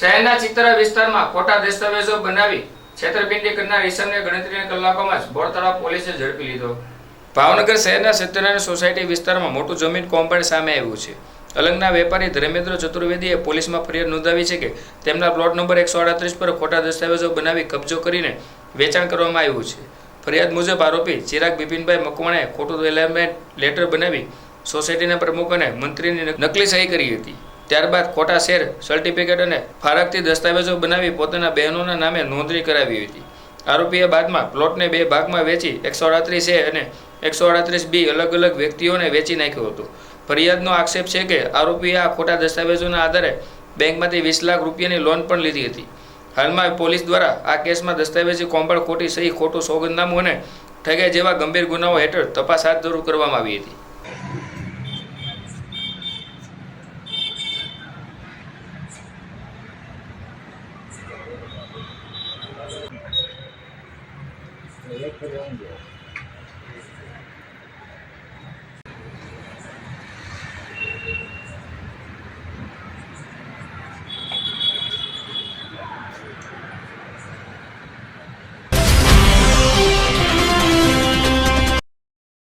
શહેરના ચિત્રા વિસ્તારમાં ખોટા દસ્તાવેજો બનાવી છેતરપિંડી કરનાર ઈસમને ગણતરીના કલાકોમાં જ બોરતળાવ પોલીસે ઝડપી લીધો. ભાવનગર શહેરના સત્યનારાયણ સોસાયટી વિસ્તારમાં મોટું જમીન કોમ્પાઉન્ડ સામે આવ્યું છે. અલંગના વેપારી ધર્મેન્દ્ર ચતુર્વેદીએ પોલીસમાં ફરિયાદ નોંધાવી છે કે તેમના પ્લોટ નંબર એકસો અડત્રીસ પર ખોટા દસ્તાવેજો બનાવી કબજો કરીને વેચાણ કરવામાં આવ્યું છે. ફરિયાદ મુજબ આરોપી ચિરાગ બિપિનભાઈ મકવાણાએ ખોટું એલાઇનમેન્ટ લેટર બનાવી સોસાયટીના પ્રમુખ અને મંત્રીની નકલી સહી કરી હતી. ત્યારબાદ ખોટા શેર સર્ટિફિકેટ અને ફારકથી દસ્તાવેજો બનાવી પોતાના બહેનોના નામે નોંધણી કરાવી હતી. આરોપીએ બાદમાં પ્લોટને બે ભાગમાં વેચી એકસો અડત્રીસ એ અને એકસો અડત્રીસ બી અલગ અલગ વ્યક્તિઓને વેચી નાખ્યો હતો. ફરિયાદનો આક્ષેપ છે કે આરોપીએ આ ખોટા દસ્તાવેજોના આધારે બેંકમાંથી વીસ લાખ રૂપિયાની લોન પણ લીધી હતી. હાલમાં પોલીસ દ્વારા આ કેસમાં દસ્તાવેજી કોમ્પળ ખોટી સહી, ખોટું સોગંદનામું અને ઠગાઈ જેવા ગંભીર ગુનાઓ હેઠળ તપાસ હાથ ધરું કરવામાં આવી હતી. એક કરી આવું